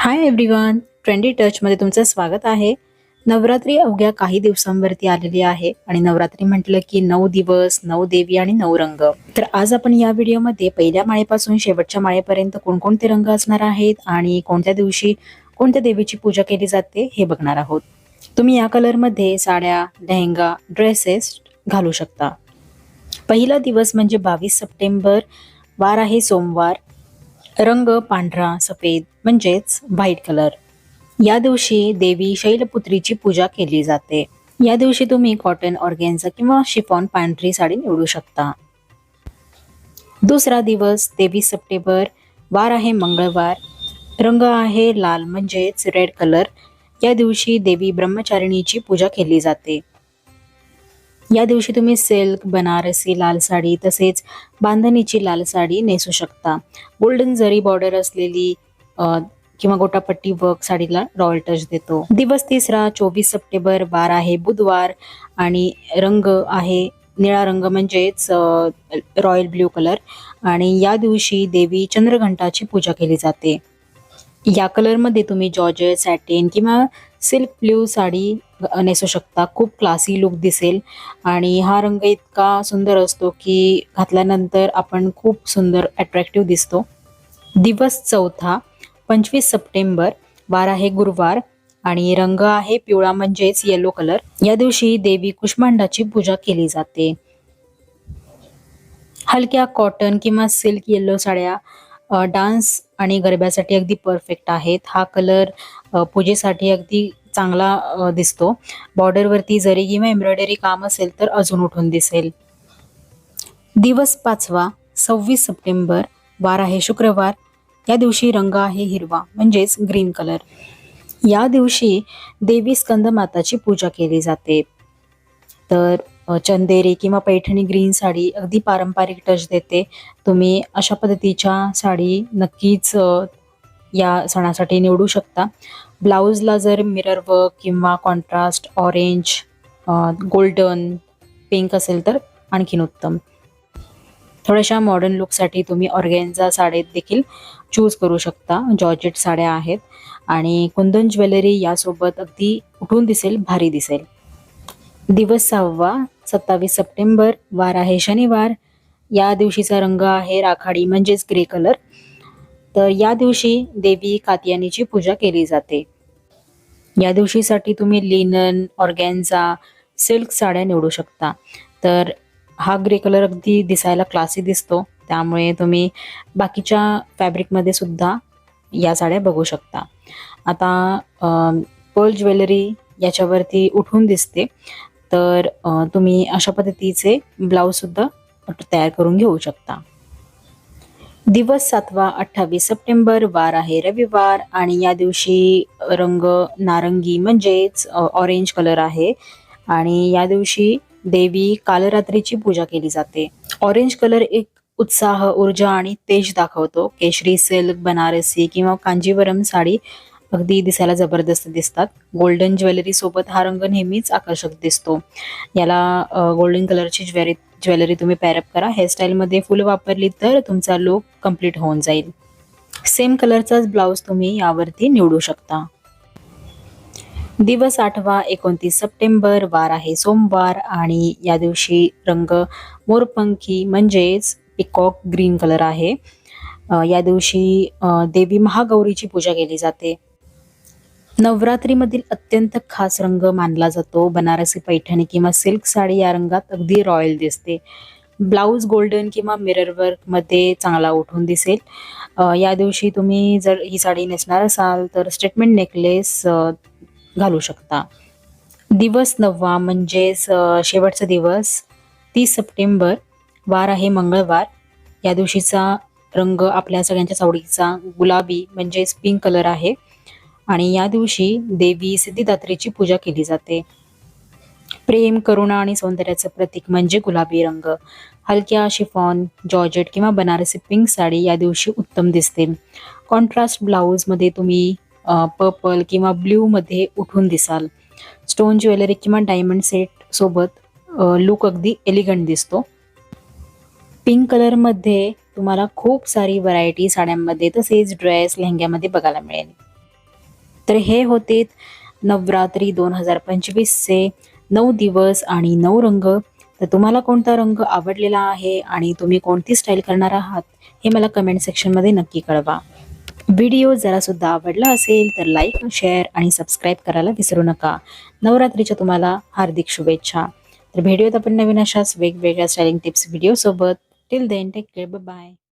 Hi everyone trendy टचमध्ये तुमचं स्वागत आहे. नवरात्री अवघ्या काही दिवसांवरती आलेली आहे आणि नवरात्री म्हटलं की नऊ दिवस नऊ देवी आणि नऊ रंग. तर आज आपण या व्हिडिओमध्ये पहिल्या माळेपासून शेवटच्या माळेपर्यंत कोणकोणते रंग असणार आहेत आणि कोणत्या दिवशी कोणत्या देवीची पूजा केली जाते हे बघणार आहोत. तुम्ही या कलरमध्ये साड्या लेहंगा ड्रेसेस घालू शकता. पहिला दिवस म्हणजे बावीस सप्टेंबर वार आहे सोमवार. रंग पांढरा सफेद म्हणजेच व्हाईट कलर. या दिवशी देवी शैलपुत्रीची पूजा केली जाते. या दिवशी तुम्ही कॉटन ऑर्गेन्झा किंवा शिफॉन पांढरी साडी निवडू शकता. दुसरा दिवस तेवीस सप्टेंबर वार आहे मंगळवार. रंग आहे लाल म्हणजेच रेड कलर. या दिवशी देवी ब्रह्मचारिणीची पूजा केली जाते. या दिवशी तुम्ही सिल्क बनारसी लाल साडी तसेच बांधणीची लाल साडी नेसू शकता. गोल्डन जरी बॉर्डर असलेली अ, किंवा गोटापट्टी वर्क साडीला रॉयल टच देतो. दिवस तिसरा चोवीस सप्टेंबर वार आहे बुधवार आणि रंग आहे निळा रंग म्हणजेच रॉयल ब्ल्यू कलर आणि या दिवशी देवी चंद्रघंटाची पूजा केली जाते. या कलरमध्ये तुम्ही जॉर्जेट सॅटिन किंवा सिल्क ब्ल्यू साडी नेसू शकता. खूप क्लासी लुक दिसेल. आणि हा रंग इतका सुंदर असतो की घातल्यानंतर आपण खूप सुंदर अट्रॅक्टिव्ह दिसतो. दिवस चौथा पंचवीस सप्टेंबर वार आहे गुरुवार आणि रंग आहे पिवळा म्हणजेच येलो कलर या दिवशी देवी कुष्मांडाची पूजा केली जाते. हलक्या कॉटन किंवा सिल्क येलो साड्या डान्स आणि गरब्यासाठी अगदी परफेक्ट आहेत. हा कलर पूजेसाठी अगदी चांगला दिसतो. बॉर्डरवरती जरी किंवा एम्ब्रॉयडरी काम असेल तर अजून उठून दिसेल. दिवस पाचवा सव्वीस सप्टेंबर वार आहे शुक्रवार. या दिवशी रंग आहे हिरवा म्हणजेच ग्रीन कलर या दिवशी देवी स्कंदमाताची पूजा केली जाते. तर चंदेरी किंवा पैठणी ग्रीन साडी अगदी पारंपरिक टच देते. तुम्ही अशा पद्धतीच्या साडी नक्कीच या सणासाठी निवडू शकता. ब्लाऊजला जर मिरर वर्क किंवा कॉन्ट्रास्ट ऑरेंज गोल्डन पिंक असेल तर आणखीन उत्तम. थोड्याशा मॉडर्न लुकसाठी तुम्ही ऑर्गेन्झा साडीत देखील चूज करू शकता. जॉर्जेट साड्या आहेत आणि कुंदन ज्वेलरी यासोबत अगदी उठून दिसेल भारी दिसेल. दिवस सहावा सत्तावीस सप्टेंबर वार आहे शनिवार. या दिवशीचा रंग आहे राखाडी म्हणजेच ग्रे कलर. तर या दिवशी देवी कात्यानीची पूजा केली जाते. या दिवशीसाठी तुम्ही लिनन ऑर्गॅन्झा सिल्क साड्या निवडू शकता. तर हा ग्रे कलर अगदी दिसायला क्लासी दिसतो. त्यामुळे तुम्ही बाकीच्या फॅब्रिकमध्ये सुद्धा या साड्या बघू शकता. आता पर्ल ज्वेलरी याच्यावरती उठून दिसते. तर तुम्ही अशा पद्धतीचे ब्लाऊजसुद्धा तयार करून घेऊ शकता. दिवस सातवा अठ्ठावीस सप्टेंबर वार आहे रविवार आणि या दिवशी रंग नारंगी म्हणजेच ऑरेंज कलर आहे आणि या दिवशी देवी कालरात्रीची पूजा केली जाते. ऑरेंज कलर एक उत्साह ऊर्जा आणि तेज दाखवतो. केशरी सिल्क बनारसी किंवा कांजीवरम साडी अगदी दिसायला जबरदस्त दिसतात. गोल्डन ज्वेलरी सोबत हा रंग नेहमीच आकर्षक दिसतो. याला गोल्डन कलरची ज्वेलरी ज्वेलरी तुम्ही पॅरअप करा. हेअरस्टाईलमध्ये फुलं वापरली तर तुमचा लुक कंप्लीट होऊन जाईल. सेम कलरचाच ब्लाऊज तुम्ही यावरती निवडू शकता. दिवस आठवा एकोणतीस सप्टेंबर वार आहे सोमवार आणि या दिवशी रंग मोरपंखी म्हणजेच पिकॉक ग्रीन कलर आहे. या दिवशी देवी महागौरीची पूजा केली जाते. नवरात्रीमधील अत्यंत खास रंग मानला जातो. बनारसी पैठणी किंवा सिल्क साडी या रंगात अगदी रॉयल दिसते. ब्लाऊज गोल्डन किंवा मिरर वर्कमध्ये चांगला उठून दिसेल. या दिवशी तुम्ही जर ही साडी नेसणार असाल तर स्टेटमेंट नेकलेस घालू शकता. दिवस नववा म्हणजेच शेवटचा दिवस तीस सप्टेंबर वार आहे मंगळवार. या दिवशीचा रंग आपल्या सगळ्यांच्या आवडीचा गुलाबी म्हणजेच पिंक कलर आहे. आणि या दिवशी देवी सिद्धिदात्रीची पूजा केली जाते. प्रेम करुणा आणि सौंदर्याचं प्रतीक म्हणजे गुलाबी रंग. हलक्या शिफॉन जॉर्जेट किंवा बनारसी पिंक साडी या दिवशी उत्तम दिसते. कॉन्ट्रास्ट ब्लाऊजमध्ये तुम्ही पर्पल किंवा ब्ल्यूमध्ये उठून दिसाल. स्टोन ज्वेलरी किंवा डायमंड सेट सोबत लुक अगदी एलिगंट दिसतो. पिंक कलरमध्ये तुम्हाला खूप सारी व्हरायटी साड्यांमध्ये तसेच ड्रेस लेहंग्यामध्ये बघायला मिळेल. तर हे होते नवरात्री दोन हजार पंचवीसचे नऊ दिवस आणि नऊ रंग. तर तुम्हाला कोणता रंग आवडलेला आहे आणि तुम्ही कोणती स्टाईल करणार आहात हे मला कमेंट सेक्शनमध्ये नक्की कळवा. व्हिडिओ जरासुद्धा आवडला असेल तर लाईक शेअर आणि सबस्क्राईब करायला विसरू नका. नवरात्रीच्या तुम्हाला हार्दिक शुभेच्छा. तर व्हिडिओत आपण नवीन अशाच वेगवेगळ्या styling tips व्हिडिओसोबत till then take care bye